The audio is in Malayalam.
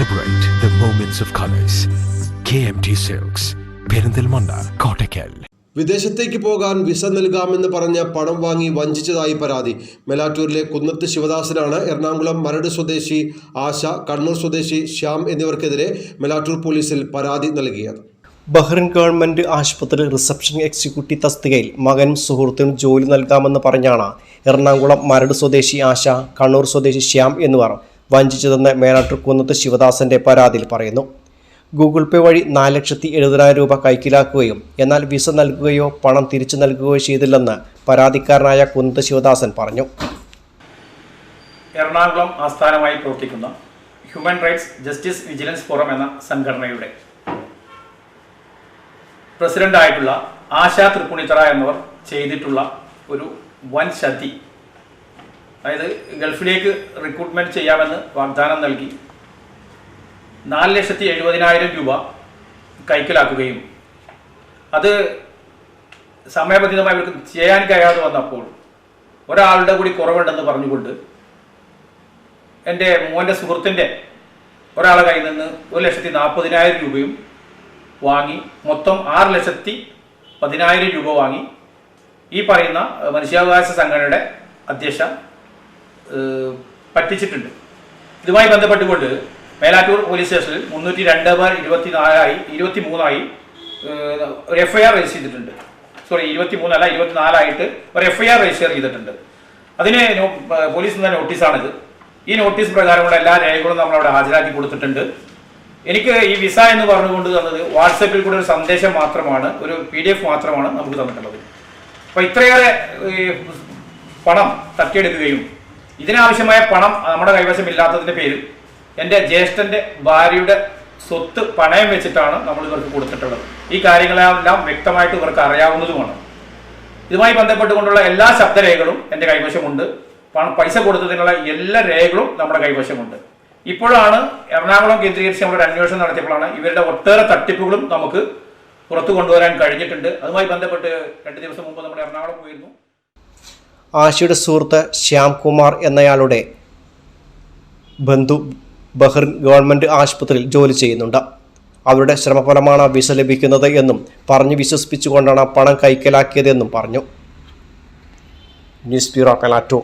Celebrate the moments of colors. KMT silks Perinthalmanna Kottakkal വിദേശത്തേക്ക് പോകാൻ വിസ നൽകാമെന്ന് പറഞ്ഞ പണം വാങ്ങി വഞ്ചിച്ചതായി പരാതി. മെലാറ്റൂരിലെ കുന്നത്ത് ശിവദാസനാണ് എറണാകുളം മരട് സ്വദേശി ആശ കണ്ണൂർ സ്വദേശി ശ്യാം എന്നിവർക്കെതിരെ മെലാറ്റൂർ പോലീസിൽ പരാതി നൽകിയത്. ബഹ്റിൻ ഗവൺമെന്റ് ആശുപത്രി റിസപ്ഷൻ എക്സിക്യൂട്ടീവ് തസ്തികയിൽ മകനും സുഹൃത്തിനും ജോലി നൽകാമെന്ന് പറഞ്ഞാണ് എറണാകുളം മരട് സ്വദേശി ആശ കണ്ണൂർ സ്വദേശി ശ്യാം എന്നിവർ വഞ്ചിച്ചതെന്ന് മേലാറ്റൂർ കുന്നത്ത് ശിവദാസന്റെ പരാതിയിൽ പറയുന്നു. ഗൂഗിൾ പേ വഴി നാല് ലക്ഷത്തി എഴുപതിനായിരം രൂപ കൈക്കലാക്കുകയും എന്നാൽ വിസ നൽകുകയോ പണം തിരിച്ചു നൽകുകയോ ചെയ്തില്ലെന്ന് പരാതിക്കാരനായ കുന്നത്ത് ശിവദാസൻ പറഞ്ഞു. എറണാകുളം ആസ്ഥാനമായി പ്രവർത്തിക്കുന്ന human rights justice vigilance forum എന്ന സംഘടനയുടെ പ്രസിഡന്റായിട്ടുള്ള ആശാ തൃപ്പുണിത്തറ എന്നവർ ചെയ്തിട്ടുള്ള ഒരു വൻ ചതി അതായത് ഗൾഫിലേക്ക് റിക്രൂട്ട്മെന്റ് ചെയ്യാമെന്ന് വാഗ്ദാനം നൽകി. നാല് ലക്ഷത്തി എഴുപതിനായിരം രൂപ കൈക്കലാക്കുകയും അത് സമയബന്ധിതമായി അവർക്ക് ചെയ്യാൻ കഴിയാതെ വന്നപ്പോൾ ഒരാളുടെ കൂടി കുറവുണ്ടെന്ന് പറഞ്ഞുകൊണ്ട് എന്റെ മോന്റെ സുഹൃത്തിന്റെ ഒരാളെ കയ്യിൽ നിന്ന് ഒരു ലക്ഷത്തി നാൽപ്പതിനായിരം രൂപയും വാങ്ങി മൊത്തം ആറ് ലക്ഷത്തി പതിനായിരം രൂപ വാങ്ങി. ഈ പറയുന്ന മനുഷ്യാവകാശ സംഘടനയുടെ അധ്യക്ഷ പറ്റിച്ചിട്ടുണ്ട്. ഇതുമായി ബന്ധപ്പെട്ടുകൊണ്ട് മേലാറ്റൂർ പോലീസ് സ്റ്റേഷനിൽ മുന്നൂറ്റി രണ്ട് ബാർ ഇരുപത്തി നാലായി ഇരുപത്തി മൂന്നായി ഒരു എഫ് ഐ ആർ രജിസ്റ്റർ ചെയ്തിട്ടുണ്ട്. സോറി ഇരുപത്തി മൂന്നല്ല ഇരുപത്തി നാലായിട്ട് ഒരു എഫ് ഐ ആർ രജിസ്റ്റർ ചെയ്തിട്ടുണ്ട്. അതിന് പോലീസ് നിന്ന് നോട്ടീസാണിത്. ഈ നോട്ടീസ് പ്രകാരമുള്ള എല്ലാ രേഖകളും നമ്മൾ അവിടെ ഹാജരാക്കി കൊടുത്തിട്ടുണ്ട്. എനിക്ക് ഈ വിസ എന്ന് പറഞ്ഞുകൊണ്ട് തന്നത് വാട്സപ്പിൽ കൂടെ ഒരു സന്ദേശം മാത്രമാണ് ഒരു പി ഡി എഫ് മാത്രമാണ് നമുക്ക് തന്നിട്ടുള്ളത്. അപ്പോൾ ഇത്രയേറെ പണം തട്ടിയെടുക്കുകയും ഇതിനാവശ്യമായ പണം നമ്മുടെ കൈവശം ഇല്ലാത്തതിന്റെ പേരിൽ എന്റെ ജ്യേഷ്ഠന്റെ ഭാര്യയുടെ സ്വത്ത് പണയം വെച്ചിട്ടാണ് നമ്മൾ ഇവർക്ക് കൊടുത്തിട്ടുള്ളത്. ഈ കാര്യങ്ങളെല്ലാം വ്യക്തമായിട്ട് ഇവർക്ക് അറിയാവുന്നതുമാണ്. ഇതുമായി ബന്ധപ്പെട്ടുകൊണ്ടുള്ള എല്ലാ ശബ്ദരേഖകളും എന്റെ കൈവശമുണ്ട്. പണം പൈസ കൊടുത്തതിനുള്ള എല്ലാ രേഖകളും നമ്മുടെ കൈവശമുണ്ട്. ഇപ്പോഴാണ് എറണാകുളം കേന്ദ്രീകരിച്ച് നമ്മളൊരു അന്വേഷണം നടത്തിയപ്പോഴാണ് ഇവരുടെ ഒട്ടേറെ തട്ടിപ്പുകളും നമുക്ക് പുറത്തു കൊണ്ടുവരാൻ കഴിഞ്ഞിട്ടുണ്ട്. അതുമായി ബന്ധപ്പെട്ട് രണ്ട് ദിവസം മുമ്പ് നമ്മൾ എറണാകുളം പോയിരുന്നു. ആശയുടെ സുഹൃത്ത് ശ്യാംകുമാർ എന്നയാളുടെ ബന്ധു ബഹ്റിൻ ഗവൺമെന്റ് ആശുപത്രിയിൽ ജോലി ചെയ്യുന്നുണ്ട്. അവരുടെ ശ്രമഫലമാണ് വിസ ലഭിക്കുന്നത് എന്നും പറഞ്ഞ് വിശ്വസിപ്പിച്ചുകൊണ്ടാണ് പണം കൈക്കലാക്കിയതെന്നും പറഞ്ഞു. News bureau പെലാറ്റോ